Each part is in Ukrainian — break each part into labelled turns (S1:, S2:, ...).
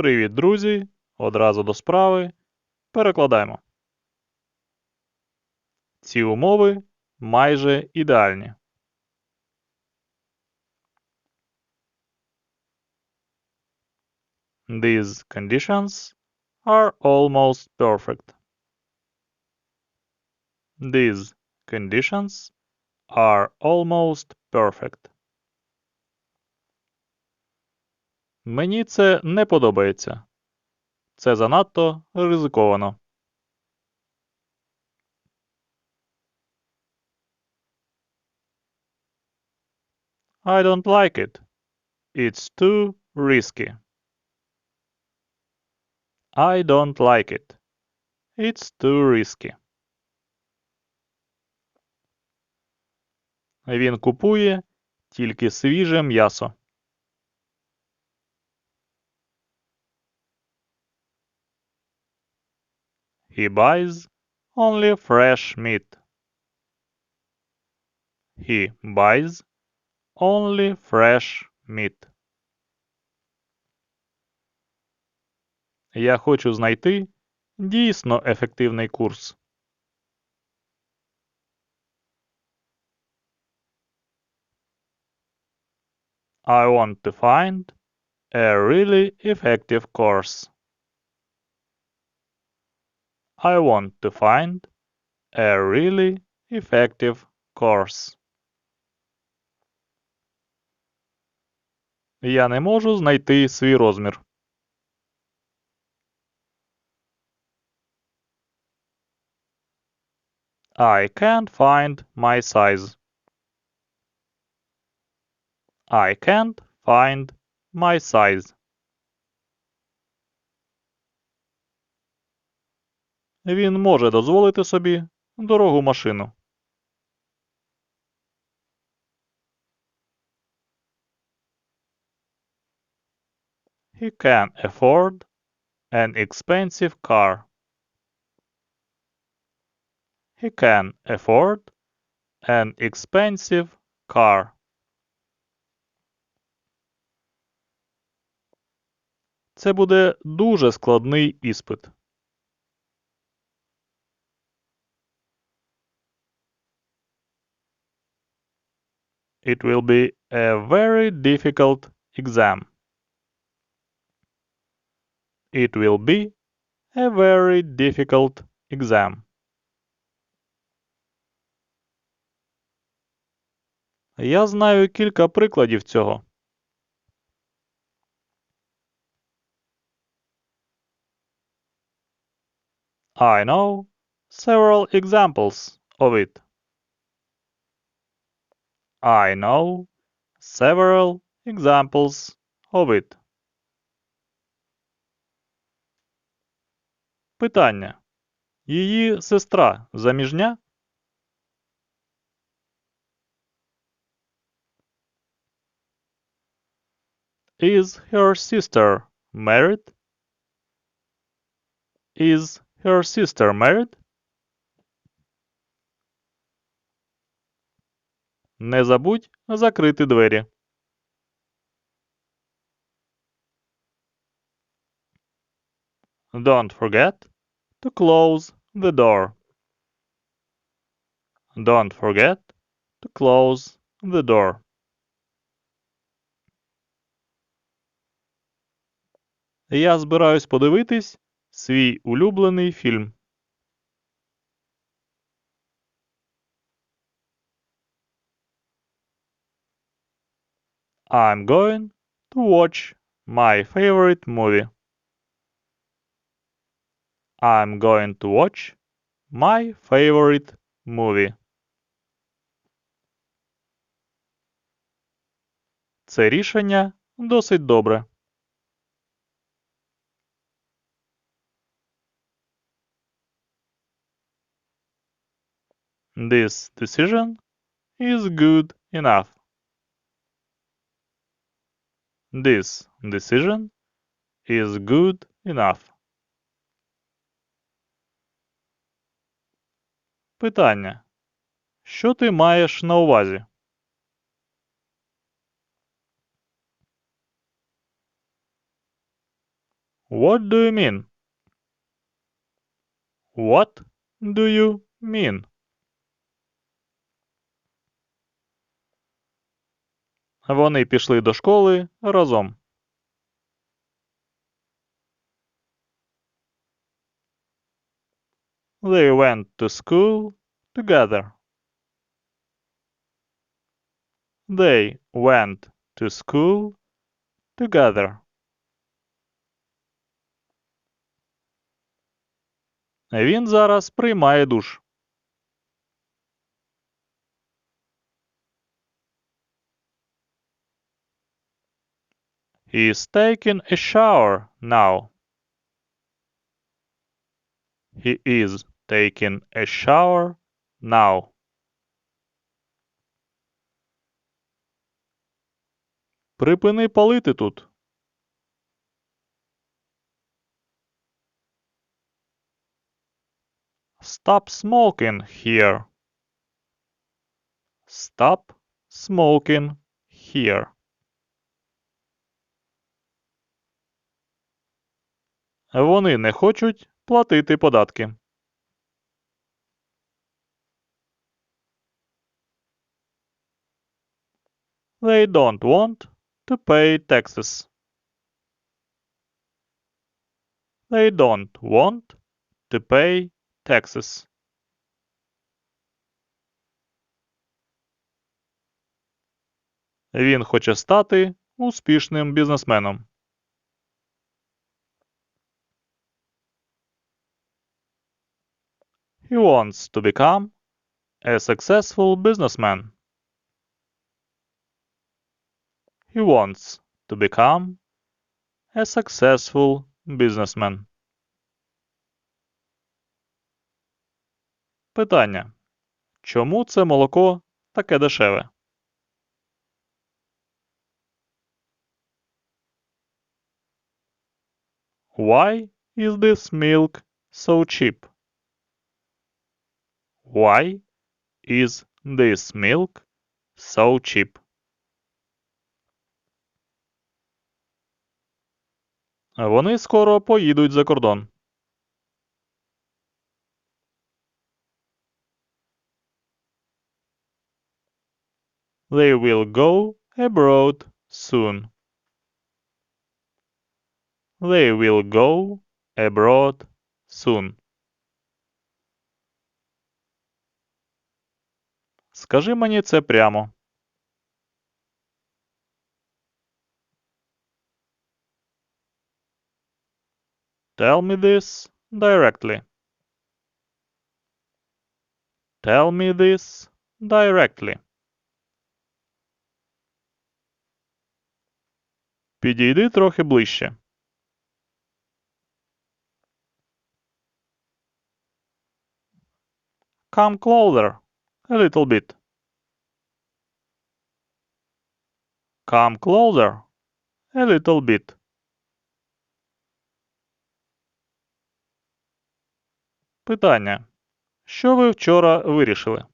S1: Привіт, друзі! Одразу до справи. Перекладаємо. Ці умови майже ідеальні. These conditions are almost perfect. These conditions are almost perfect. Мені це не подобається. Це занадто ризиковано. I don't like it. It's too risky. I don't like it. It's too risky. Він купує тільки свіже м'ясо. He buys only fresh meat. He buys only fresh meat. Я хочу знайти дійсно ефективний курс. I want to find a really effective course. I want to find a really effective course. Я не можу знайти свій розмір. I can't find my size. I can't find my size. Він може дозволити собі дорогу машину. He can afford an expensive car. He can afford an expensive car. Це буде дуже складний іспит. It will be a very difficult exam. It will be a very difficult exam. Я знаю кілька прикладів цього. I know several examples of it. I know several examples of it. Питання. Її сестра заміжня? Is her sister married? Is her sister married? Не забудь закрити двері. Don't forget to close the door. Don't forget to close the door. Я збираюсь подивитись свій улюблений фільм. I'm going to watch my favorite movie. I'm going to watch my favorite movie. Це рішення досить добре. This decision is good enough. This decision is good enough. Питання. Що ти маєш на увазі? What do you mean? What do you mean? Вони пішли до школи разом. They went to school together. They went to school together. Він зараз приймає душ. He is taking a shower now. He is taking a shower now. Припини палити тут. Stop smoking here. Stop smoking here. Вони не хочуть платити податки. They don't want to pay taxes. They don't want to pay taxes. Він хоче стати успішним бізнесменом. He wants to become a successful businessman. He wants to become a successful businessman. Питання. Чому це молоко таке дешеве? Why is this milk so cheap? Why is this milk so cheap? Вони скоро поїдуть за кордон. They will go abroad soon. They will go abroad soon. Скажи мені це прямо. Tell me this directly. Tell me this directly. Підійди трохи ближче. Come closer. A little bit. Come closer. A little bit. Питання. Що ви вчора вирішили?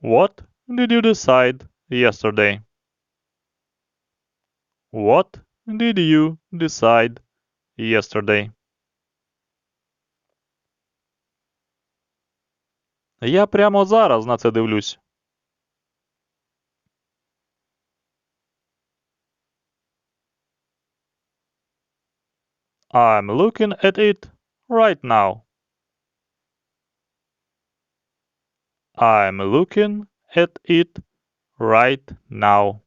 S1: What did you decide yesterday? What did you decide yesterday? Я прямо зараз на це дивлюсь. I'm looking at it right now. I'm looking at it right now.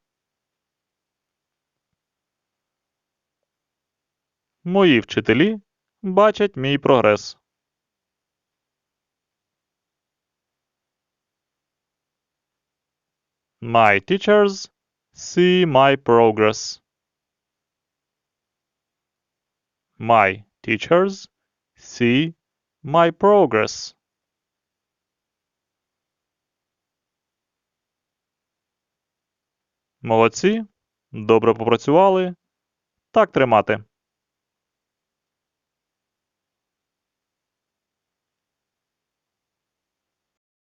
S1: Мої вчителі бачать мій прогрес. My teachers see my progress. My teachers see my progress. Молодці. Добре попрацювали. Так тримати.